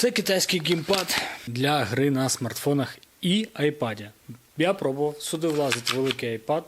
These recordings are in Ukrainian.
Це китайський геймпад для гри на смартфонах і айпаді. Я пробував, сюди влазить великий iPad,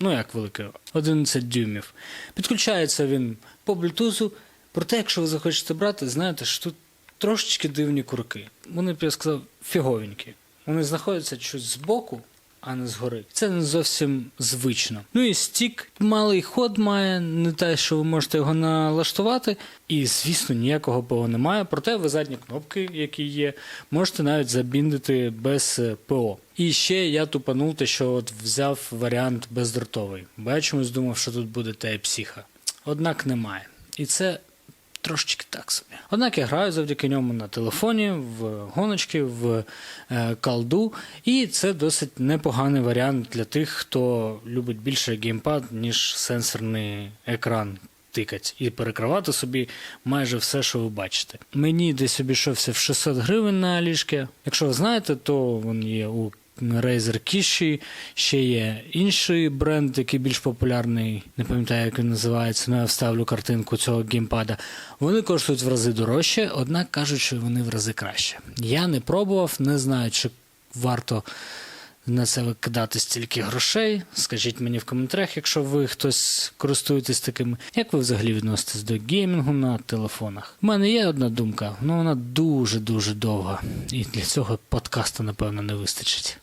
ну як великий, 11 дюймів. Підключається він по Bluetooth, проте, якщо ви захочете брати, знаєте, що тут трошечки дивні курки. Вони, б я сказав, фіговенькі. Вони знаходяться щось збоку, а не згори. Це не зовсім звично. Ну і стік малий ход має, не те, що ви можете його налаштувати. І, звісно, ніякого ПО немає. Проте ви задні кнопки, які є, можете навіть забіндити без е, ПО. І ще я тупанув те, що от взяв варіант бездротовий. Бо я чомусь думав, що тут буде Type-C. Однак немає. І це трошечки так собі. Однак я граю завдяки ньому на телефоні, в гоночки, в е, колду, і це досить непоганий варіант для тих, хто любить більше геймпад, ніж сенсорний екран. Тикать і перекривати собі майже все, що ви бачите. Мені десь обійшовся в 600 гривень на ліжки. Якщо ви знаєте, то він є у Razer Kishi, ще є інший бренд, який більш популярний, не пам'ятаю, як він називається, але я вставлю картинку цього геймпада. Вони коштують в рази дорожче, однак кажуть, що вони в рази краще. Я не пробував, не знаю, чи варто на це викидати стільки грошей. Скажіть мені в коментарях, якщо ви хтось користуєтесь такими. Як ви взагалі відноситесь до геймінгу на телефонах? У мене є одна думка, але вона дуже-дуже довга. І для цього подкасту, напевно, не вистачить.